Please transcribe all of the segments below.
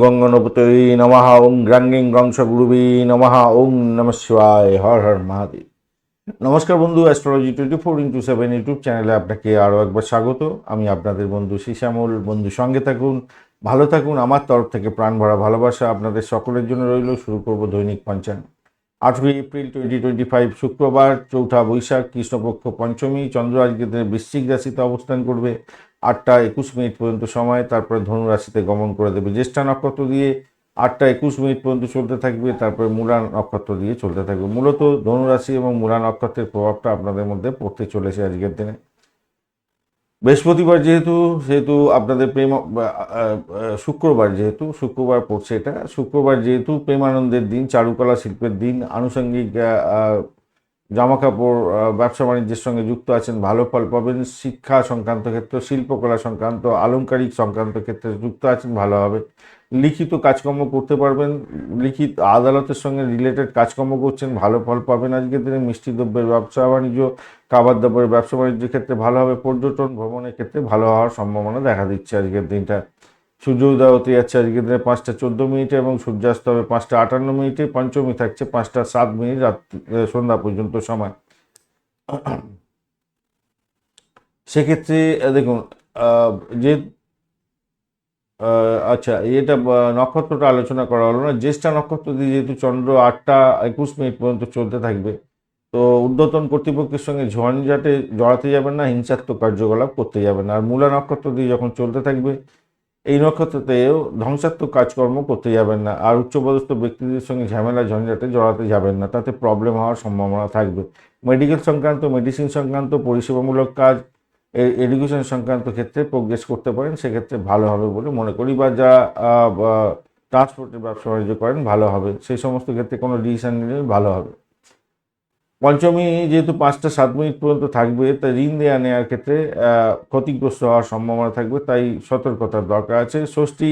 গঙ্গনপতে নমঃ ওং গ্রাঙ্গিং গংস গুরুবি নমঃ ওং নম শিবায়। হর হর মহাদেব। নমস্কার বন্ধু astrology twenty four into seven YouTube চ্যানেলে আপনাকে আরও একবার স্বাগত। আমি আপনাদের বন্ধু শিশামল বন্ধু, সঙ্গে থাকুন, ভালো থাকুন। আমার তরফ থেকে প্রাণ ভরা ভালোবাসা আপনাদের সকলের জন্য রইল। শুরু করব দৈনিক পঞ্চাঙ্গ আঠেরোই এপ্রিল টোয়েন্টি টোয়েন্টি ফাইভ শুক্রবার, চৌঠা বৈশাখ, কৃষ্ণপক্ষ পঞ্চমী। চন্দ্র আজকে বৃশ্চিক রাশিতে অবস্থান করবে। আটটা একুশ মিনিট পর্যন্ত সময়, তারপরে ধনুরাশিতে গমন করে দেবে। জ্যেষ্ঠা নক্ষত্র দিয়ে আটটা একুশ মিনিট পর্যন্ত চলতে থাকবে, তারপরে মূলা নক্ষত্র দিয়ে চলতে থাকবে। মূলত ধনুরাশি এবং মূলা নক্ষত্রের প্রভাবটা আপনাদের মধ্যে পড়তে চলেছে আজকের দিনে। বৃহস্পতিবার যেহেতু, সেহেতু আপনাদের প্রেম শুক্রবার যেহেতু, শুক্রবার পড়ছে এটা। শুক্রবার যেহেতু প্রেমানন্দের দিন, চারুকলা শিল্পের দিন, আনুষঙ্গিক আহ, আহ, জামা কাপড় ব্যবসা বাণিজ্যের সঙ্গে যুক্ত আছেন ভালো ফল পাবেন শিক্ষা সংক্রান্ত ক্ষেত্র শিল্পকলা সংক্রান্ত আলংকারিক সংক্রান্ত ক্ষেত্রে যুক্ত আছেন ভালো হবে। লিখিত কাজকর্ম করতে পারবেন লিখিত আদালতের সঙ্গে রিলেটেড কাজকর্ম করছেন ভালো ফল পাবেন আজকের দিনে মিষ্টি দ্রব্যের ব্যবসা বাণিজ্য খাবার দাবারের ব্যবসা বাণিজ্যের ক্ষেত্রে ভালো হবে পর্যটন ভ্রমণের ক্ষেত্রে ভালো হওয়ার সম্ভাবনা দেখা দিচ্ছে আজকের দিনটা। সূর্য উদয় হতে যাচ্ছে আজকের দিনে পাঁচটা চোদ্দ মিনিটে এবং সূর্যাস্ত হবে পাঁচটা আটান্ন মিনিটে, পঞ্চমী থাকছে পাঁচটা সাত মিনিট রাত্রি সন্ধ্যা পর্যন্ত সময়। সেক্ষেত্রে দেখুন যে আচ্ছা এটা নক্ষত্রটা আলোচনা করা হলো না। জ্যেষ্ঠা নক্ষত্র দিয়ে যেহেতু চন্দ্র আটটা একুশ মিনিট পর্যন্ত চলতে থাকবে, তো ঊর্ধ্বতন কর্তৃপক্ষের সঙ্গে ঝঞ্ঝাটে জড়াতে যাবেন না, হিংসাত্মক কার্যকলাপ করতে যাবেন না। আর মূলা নক্ষত্র দিয়ে যখন চলতে থাকবে এই নক্ষত্রতেও ধ্বংসাত্মক কাজকর্ম করতে যাবেন না আর উচ্চপদস্থ ব্যক্তিদের সঙ্গে ঝামেলা, ঝঞ্ঝাটে জড়াতে যাবেন না। তাতে প্রবলেম হওয়ার সম্ভাবনা থাকবে। মেডিকেল সংক্রান্ত মেডিসিন সংক্রান্ত, পরিষেবামূলক কাজ এডুকেশন সংক্রান্ত ক্ষেত্রে প্রোগ্রেস করতে পারেন, সেক্ষেত্রে ভালো হবে বলে মনে করি বা যা ট্রান্সপোর্টের ব্যবসা বাণিজ্য করেন, ভালো হবে। সেই সমস্ত ক্ষেত্রে কোনো ডিসিশন নিলে ভালো হবে। পঞ্চমী যেহেতু পাঁচটা সাত মিনিট পর্যন্ত থাকবে, তাই ঋণ দেওয়া নেওয়ার ক্ষেত্রে ক্ষতিগ্রস্ত হওয়ার সম্ভাবনা থাকবে, তাই সতর্কতার দরকার আছে। ষষ্ঠী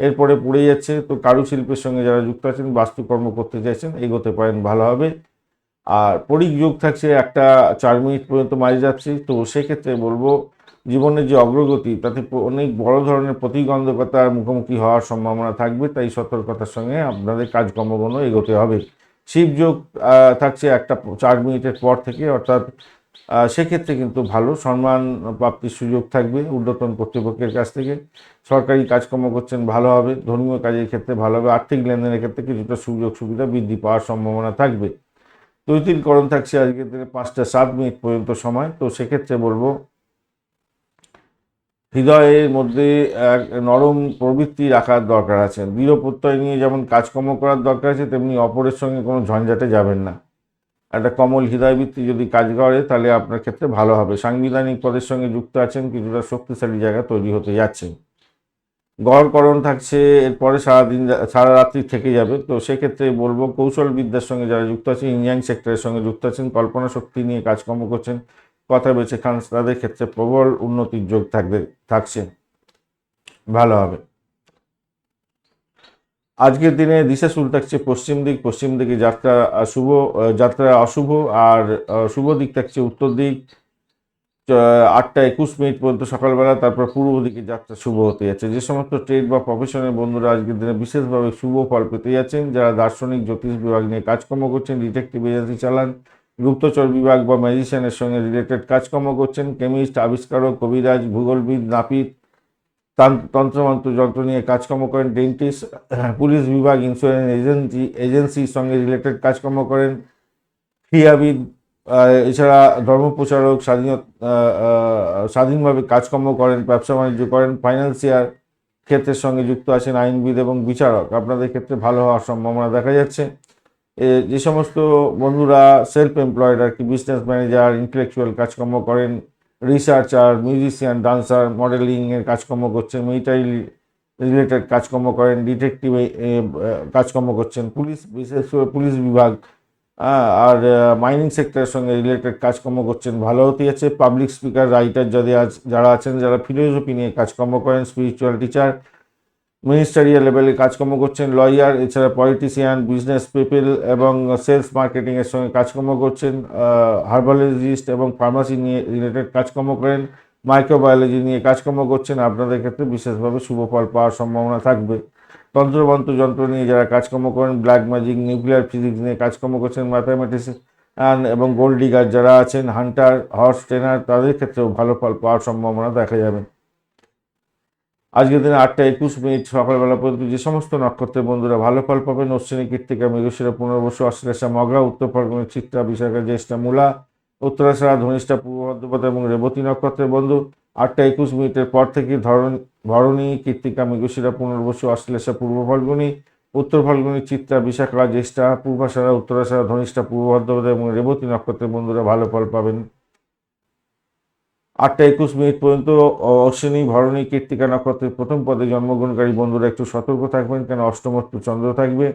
এরপরে পড়ে যাচ্ছে, তো কারুশিল্পের সঙ্গে যারা যুক্ত আছেন বাস্তুকর্ম করতে চাইছেন, এগোতে পারেন, ভালো হবে। আর পরিক যোগ থাকছে একটা চার মিনিট পর্যন্ত মাঝে যাচ্ছে, তো সেক্ষেত্রে বলব, জীবনের যে অগ্রগতি, তাতে অনেক বড় ধরনের প্রতিবন্ধকতার মুখোমুখি হওয়ার সম্ভাবনা থাকবে, তাই সতর্কতার সঙ্গে আপনাদের কাজকর্মগুলো এগোতে হবে। শিবযোগ থাকছে একটা চার মিনিটের পর থেকে, অর্থাৎ সেক্ষেত্রে কিন্তু ভালো। সম্মান প্রাপ্তির সুযোগ থাকবে ঊর্ধ্বতন কর্তৃপক্ষের কাছ থেকে। সরকারি কাজকর্ম করছেন, ভালো হবে। ধর্মীয় কাজের ক্ষেত্রে ভালো হবে। আর্থিক লেনদেনের ক্ষেত্রে কিছুটা সুযোগ সুবিধা বৃদ্ধি পাওয়ার সম্ভাবনা থাকবে। তৈতিলকরণ থাকছে আজকের দিনে পাঁচটা সাত মিনিট পর্যন্ত সময়। তো সেক্ষেত্রে বলব হৃদয়ের মধ্যে এক নরম প্রবৃত্তি রাখার দরকার আছে। দৃঢ় প্রত্যয় নিয়ে যেমন কাজকর্ম করার দরকার আছে, তেমনি অপরের সঙ্গে কোনো ঝঞ্ঝাটে যাবেন না। একটা কমল হৃদয়বৃত্তি যদি কাজ করে, তাহলে আপনার ক্ষেত্রে ভালো হবে। সাংবিধানিক পদের সঙ্গে যুক্ত আছেন, কিছুটা শক্তিশালী জায়গা তৈরি হতে যাচ্ছে। গড়করণ থাকছে, এরপরে সারাদিন সারা রাত্রি থেকে যাবে। তো সেক্ষেত্রে বলব কৌশল বিদ্যার সঙ্গে যারা যুক্ত আছেন ইঞ্জিনিয়ারিং সেক্টরের সঙ্গে যুক্ত আছেন, কল্পনা শক্তি নিয়ে কাজকর্ম করছেন কথা বেছে খান তাদের ক্ষেত্রে প্রবল উন্নতির যোগ থাকবে, থাকছে। ভালো হবে। আজকের দিনে দিশা শুরু থাকছে পশ্চিম দিক, পশ্চিম দিকে যাত্রা শুভ, যাত্রা অশুভ, আর শুভ দিক থাকছে উত্তর দিক। আটটা একুশ মিনিট পর্যন্ত সকালবেলা, তারপর পূর্ব দিকে যাত্রা শুভ হতে যাচ্ছে। যে সমস্ত ট্রেড বা প্রফেশনের বন্ধুরা আজকের দিনে বিশেষভাবে শুভ ফল পেতে যাচ্ছেন, যারা দার্শনিক, জ্যোতিষ বিভাগ নিয়ে কাজকর্ম করছেন ডিটেকটিভ এজেন্সি চালান গুপ্তচর বিভাগ বা ম্যাজিশিয়ানের সঙ্গে রিলেটেড কাজকর্ম করছেন। কেমিস্ট আবিষ্কারক কবিরাজ ভূগোলবিদ নাপিত তান- তন্ত্রমন্ত্র যন্ত্র নিয়ে কাজকর্ম করেন। ডেন্টিস্ট পুলিশ বিভাগ ইন্স্যুরেন্স এজেন্সি এজেন্সির সঙ্গে রিলেটেড কাজকর্ম করেন। ক্রীড়াবিদ আহ, এছাড়া ধর্মপ্রচারক স্বাধীন আহ, আহ, স্বাধীনভাবে কাজকর্ম করেন ব্যবসা বাণিজ্য করেন ফাইন্যান্সিয়াল ক্ষেত্রের সঙ্গে যুক্ত আছেন আইনবিদ এবং বিচারক। আপনাদের ক্ষেত্রে ভালো হওয়ার সম্ভাবনা দেখা যাচ্ছে। যে সমস্ত বন্ধুরা সেলফ এমপ্লয়েড আর কি বিজনেস ম্যানেজার ইন্টেলেকচুয়াল কাজকর্ম করেন রিসার্চার মিউজিশিয়ান ডান্সার মডেলিংয়ের কাজকর্ম করছেন মিলিটারি রিলেটেড কাজকর্ম করেন ডিটেকটিভ কাজকর্ম করছেন, পুলিশ বিশেষ করে পুলিশ বিভাগ আর মাইনিং সেক্টরের সঙ্গে রিলেটেড কাজকর্ম করছেন, ভালো হতে আছে পাবলিক স্পিকার রাইটার যাদের যারা আছেন, যারা ফিলোসফি নিয়ে কাজকর্ম করেন স্পিরিচুয়াল টিচার মিনিস্টারিয়াল লেভেলে কাজকর্ম করছেন লয়ার এছাড়া পলিটিশিয়ান বিজনেস পিপল এবং সেলস মার্কেটিংয়ের সঙ্গে কাজকর্ম করছেন হার্বালজিস্ট এবং ফার্মাসি নিয়ে রিলেটেড কাজকর্ম করেন মাইক্রোবায়োলজি নিয়ে কাজকর্ম করছেন, আপনাদের ক্ষেত্রে বিশেষভাবে শুভ ফল পাওয়ার সম্ভাবনা থাকবে। তন্ত্রমন্ত্র, যন্ত্র নিয়ে যারা কাজকর্ম করেন ব্ল্যাক ম্যাজিক নিউক্লিয়ার ফিজিক্স নিয়ে কাজকর্ম করছেন ম্যাথামেটিক্স এবং গোল্ড ডিগার যারা আছেন হান্টার হর্স ট্রেনার তাদের ক্ষেত্রেও ভালো ফল পাওয়ার সম্ভাবনা দেখা যাবে। আজকের দিনে আটটা একুশ মিনিট সকালবেলা পর্যন্ত যে সমস্ত নক্ষত্রের বন্ধুরা ভালো ফল পাবেন, অশ্বিনী কৃত্তিকা মৃগশিরা, পুনর্বসু অশ্লেষা মগা, উত্তর ফলগুনি চিত্রা, বিশাখা, জ্যেষ্ঠা, মূলা, উত্তরাশারা, ধনিষ্ঠা, পূর্ব ভদ্রপদ এবং রেবতী নক্ষত্রের বন্ধু। আটটা একুশ মিনিটের পর থেকে ধরণ ধরণী কৃত্তিকা মৃগশিরা, পুনর্বসু অশ্লেষা পূর্ব ফলগুনি, উত্তর ফাল্গুনি, চিত্রা, বিশাখা, জ্যেষ্ঠা, পূর্বাশারা, উত্তরাশারা, ধনিষ্ঠা, পূর্ব ভদ্রপদ এবং রেবতী নক্ষত্রের বন্ধুরা ভালো ফল পাবেন। আটটা একুশ মিনিট পর্যন্ত অশ্বিনী, ভরণী, কীর্তিকা নক্ষত্রের প্রথম পদে জন্মগ্রহণকারী বন্ধুরা একটু সতর্ক থাকবেন, কেন অষ্টমত্ব চন্দ্র থাকবে।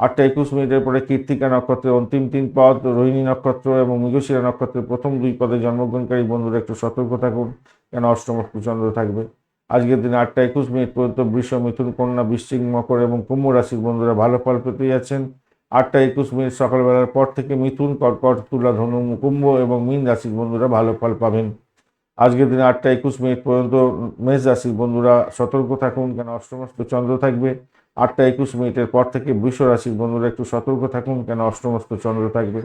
আটটা একুশ মিনিটের পরে কীর্তিকা নক্ষত্রের অন্তিম তিন পদ, রোহিণী নক্ষত্র এবং মৃগশিরা নক্ষত্রের প্রথম দুই পদে জন্মগ্রহণকারী বন্ধুরা একটু সতর্ক থাকুন, কেন অষ্টমত্ব চন্দ্র থাকবে। আজকের দিনে আটটা একুশ মিনিট পর্যন্ত বৃষ, মিথুন, কন্যা, বৃশ্চিক, মকর এবং কুম্ভ রাশির বন্ধুরা ভালো ফল পেতে যাচ্ছেন। আটটা একুশ মিনিট সকালবেলার পর থেকে মিথুন, কর্কট, তুলা, ধনু, কুম্ভ এবং মীন রাশির বন্ধুরা ভালো ফল পাবেন। আজকের দিনে আটটা একুশ মিনিট পর্যন্ত মেষ রাশির বন্ধুরা সতর্ক থাকুন, কেন অষ্টমস্ত চন্দ্র থাকবে? আটটা একুশ মিনিটের পর থেকে বৃষ রাশির বন্ধুরা একটু সতর্ক থাকুন, কেন অষ্টমস্ত চন্দ্র থাকবে?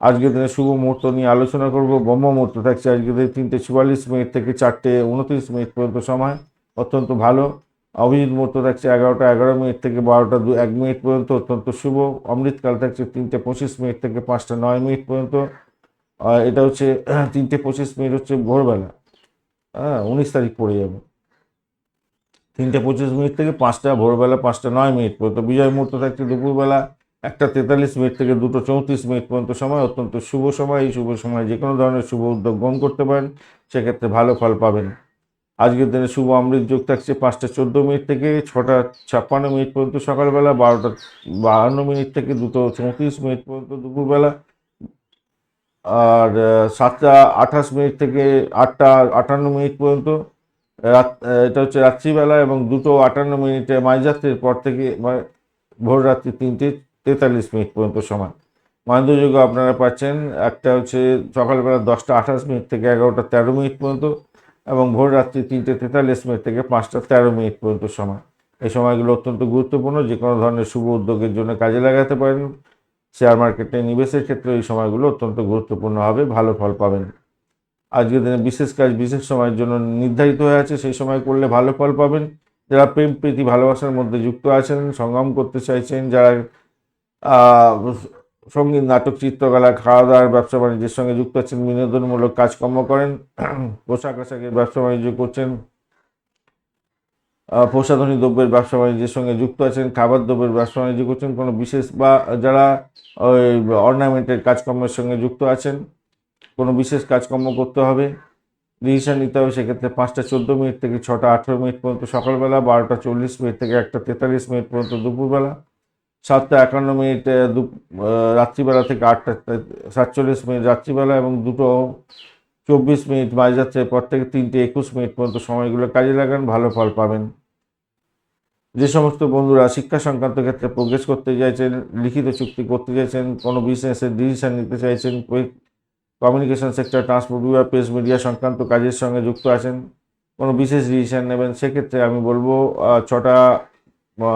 আজকের দিনে শুভ মুহূর্ত নিয়ে আলোচনা করব। ব্রহ্ম মুহূর্ত থাকছে আজকের দিনে তিনটে চুয়াল্লিশ মিনিট থেকে চারটে উনত্রিশ মিনিট পর্যন্ত সময়। অত্যন্ত ভালো। অভিজিৎ মুহূর্ত থাকছে এগারোটা এগারো মিনিট থেকে বারোটা দু এক মিনিট পর্যন্ত অত্যন্ত শুভ। অমৃতকাল থাকছে তিনটে পঁচিশ মিনিট থেকে পাঁচটা নয় মিনিট পর্যন্ত। আর এটা হচ্ছে তিনটে পঁচিশ মিনিট হচ্ছে ভোরবেলা। হ্যাঁ উনিশ তারিখ পড়ে যাবে। তিনটে পঁচিশ মিনিট থেকে পাঁচটা, ভোরবেলা পাঁচটা, নয় মিনিট পর্যন্ত। বিজয় মুহূর্ত থাকছে দুপুরবেলা একটা তেতাল্লিশ মিনিট থেকে দুটো চৌত্রিশ মিনিট পর্যন্ত সময়, অত্যন্ত শুভ সময়। এই শুভ সময় যে কোনো ধরনের শুভ উদ্যোগ গ্রহণ করতে পারেন, সেক্ষেত্রে ভালো ফল পাবেন। আজকের দিনে শুভ অমৃত যোগ থাকছে পাঁচটা চোদ্দ মিনিট থেকে ছটা ছাপ্পান্ন মিনিট পর্যন্ত সকালবেলা, বারোটা বাহান্ন মিনিট থেকে দুটো চৌত্রিশ মিনিট পর্যন্ত দুপুরবেলা। আর সাতটা আঠাশ মিনিট থেকে আটটা আটান্ন মিনিট পর্যন্ত, রাত এটা হচ্ছে রাত্রিবেলা এবং দুটো আটান্ন মিনিটে মাঝরাত্রির পর থেকে ভোর রাত্রি তিনটে তেতাল্লিশ মিনিট পর্যন্ত সময় মান্দ্যযোগ্য আপনারা পাচ্ছেন, একটা হচ্ছে সকালবেলা দশটা আঠাশ মিনিট থেকে এগারোটা তেরো মিনিট পর্যন্ত এবং ভোর রাত্রি তিনটে তেতাল্লিশ মিনিট থেকে পাঁচটা তেরো মিনিট পর্যন্ত সময় এই সময়গুলো অত্যন্ত গুরুত্বপূর্ণ, যে কোনো ধরনের শুভ উদ্যোগের জন্য কাজে লাগাতে পারেন। শেয়ার মার্কেটে নিবেশের ক্ষেত্রে এই সময়গুলো অত্যন্ত গুরুত্বপূর্ণ হবে, ভালো ফল পাবেন। আজকের দিনে বিশেষ কাজ বিশেষ সময়ের জন্য নির্ধারিত হয়ে আছে, সেই সময় করলে ভালো ফল পাবেন। যারা প্রেম, প্রীতি, ভালোবাসার মধ্যে যুক্ত আছেন সংগ্রাম করতে চাইছেন, যারা সংগীত, নাটক, চিত্রকলা খাওয়া দাওয়ার ব্যবসা বাণিজ্যের সঙ্গে যুক্ত আছেন, বিনোদনমূলক কাজকর্ম করেন, পোশাক আশাকের ব্যবসা বাণিজ্য করছেন প্রসাধনী দ্রব্যের, ব্যবসা বাণিজ্যের সঙ্গে যুক্ত আছেন, খাবার দ্রব্যের, ব্যবসা বাণিজ্য করছেন, কোনো বিশেষ বা যারা ওই অর্নামেন্টের কাজকর্মের সঙ্গে যুক্ত আছেন, কোনো বিশেষ কাজকর্ম করতে হবে ডিসিশন নিতে হবে সেক্ষেত্রে পাঁচটা চোদ্দ মিনিট থেকে ছটা আঠেরো মিনিট পর্যন্ত সকালবেলা, বারোটা চল্লিশ মিনিট থেকে একটা তেতাল্লিশ মিনিট পর্যন্ত দুপুরবেলা, সাতটা একান্ন মিনিট রাত্রিবেলা থেকে আটটা সাতচল্লিশ মিনিট রাত্রিবেলা এবং দুটো চব্বিশ মিনিট মাঝ যাচ্ছে পর থেকে তিনটে একুশ মিনিট পর্যন্ত সময়গুলো কাজে লাগান, ভালো ফল পাবেন। যে সমস্ত বন্ধুরা শিক্ষা সংক্রান্ত ক্ষেত্রে প্রোগ্রেস করতে চাইছেন লিখিত চুক্তি করতে চাইছেন কোনো বিজনেসের ডিসিশন নিতে চাইছেন কমিউনিকেশন সেক্টর ট্রান্সপোর্ট বিভাগ প্রেস মিডিয়া সংক্রান্ত কাজের সঙ্গে যুক্ত আছেন কোনো বিশেষ ডিসিশন নেবেন সেক্ষেত্রে আমি বলব ছটা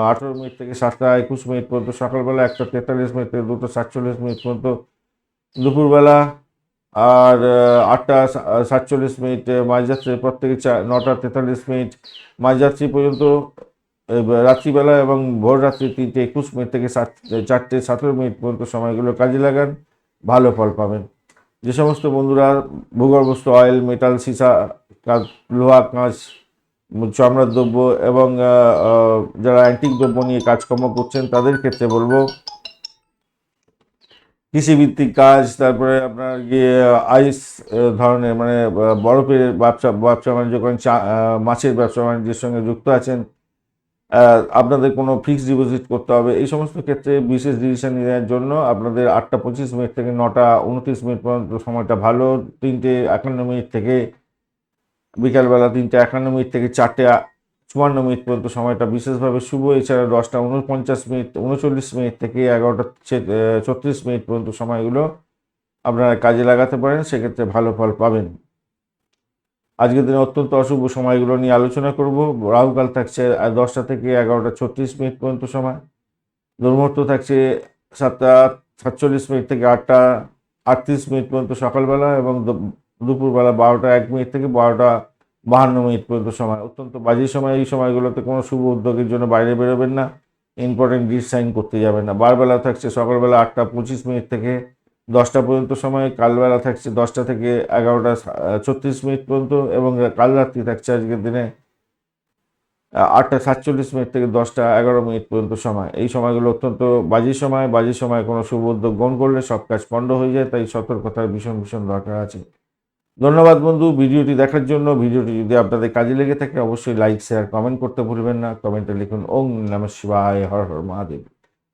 আঠেরো মিনিট থেকে সাতটা একুশ মিনিট পর্যন্ত সকালবেলা একটা তেতাল্লিশ মিনিট থেকে দুটো সাতচল্লিশ মিনিট পর্যন্ত দুপুরবেলা আর আটটা সাতচল্লিশ মিনিট আহ, মাঝরাত্রির পর থেকে চা- নটা তেতাল্লিশ মিনিট মাঝরাত্রি পর্যন্ত রাত্রিবেলা এবং ভোর রাত্রি তিনটে একুশ মিনিট থেকে সাত, চারটে সতেরো মিনিট পর্যন্ত সময়গুলো কাজে লাগান, ভালো ফল পাবেন। যে সমস্ত বন্ধুরা ভূগর্ভস্থ অয়েল, মেটাল, সীসা লোহা, কাঁচ, চামড়ার দ্রব্য এবং যারা অ্যান্টিক দ্রব্য নিয়ে কাজকর্ম করছেন, তাদের ক্ষেত্রে বলব, কৃষিভিত্তিক কাজ, তারপরে আপনার গিয়ে, আইস ধরনের মানে বরফের ব্যবসা ব্যবসা বাণিজ্য করেন মাছের ব্যবসা বাণিজ্যের সঙ্গে যুক্ত আছেন আপনাদের কোনো ফিক্সড ডিপোজিট করতে হবে, এই সমস্ত ক্ষেত্রে বিশেষ ডিসিশন নেওয়ার জন্য আপনাদের আটটা পঁচিশ মিনিট থেকে নটা উনত্রিশ মিনিট পর্যন্ত সময়টা ভালো, তিনটে একান্ন মিনিট থেকে বিকালবেলা তিনটে একান্ন মিনিট থেকে চারটে চুয়ান্ন মিনিট পর্যন্ত সময়টা বিশেষভাবে শুভ, এছাড়া দশটা উনপঞ্চাশ মিনিট, উনচল্লিশ মিনিট থেকে এগারোটা ছত্রিশ মিনিট পর্যন্ত সময়গুলো আপনারা কাজে লাগাতে পারেন, সেক্ষেত্রে ভালো ফল পাবেন। আজকের দিনে অত্যন্ত অশুভ সময়গুলো নিয়ে আলোচনা করব। রাহুকাল থাকছে দশটা থেকে এগারোটা ছত্রিশ মিনিট পর্যন্ত সময়। দুর্মুহূর্ত থাকছে সাতটা সাতচল্লিশ মিনিট থেকে আটটা আটত্রিশ মিনিট পর্যন্ত সকালবেলা এবং দুপুরবেলা বারোটা এক মিনিট থেকে বারোটা বাহান্ন মিনিট পর্যন্ত সময়। অত্যন্ত বাজে সময় এই সময়গুলোতে, কোনো শুভ উদ্যোগের জন্য বাইরে বেরোবেন না। ইম্পর্টেন্ট ডিট সাইন করতে যাবেন না। বারবেলা থাকছে সকালবেলা আটটা পঁচিশ মিনিট থেকে দশটা পর্যন্ত সময়, কালবেলা থাকছে দশটা থেকে এগারোটা ছত্রিশ মিনিট পর্যন্ত এবং কাল রাত্রি থাকছে আজকের দিনে আটটা সাতচল্লিশ মিনিট থেকে দশটা এগারো মিনিট পর্যন্ত সময়। এই সময়গুলো অত্যন্ত বাজে সময়। বাজে সময় কোনো শুভ উদ্যোগ গ্রহণ করলে সব কাজ পণ্ড হয়ে যায়, তাই সতর্কতার ভীষণ ভীষণ দরকার আছে। ধন্যবাদ বন্ধু, ভিডিওটি দেখার জন্য। ভিডিওটি যদি আপনাদের কাজে লেগে থাকে, অবশ্যই লাইক, শেয়ার, কমেন্ট করতে ভুলবেন না। কমেন্টে লিখুন ওং নম শিবায়, হর হর মহাদেব।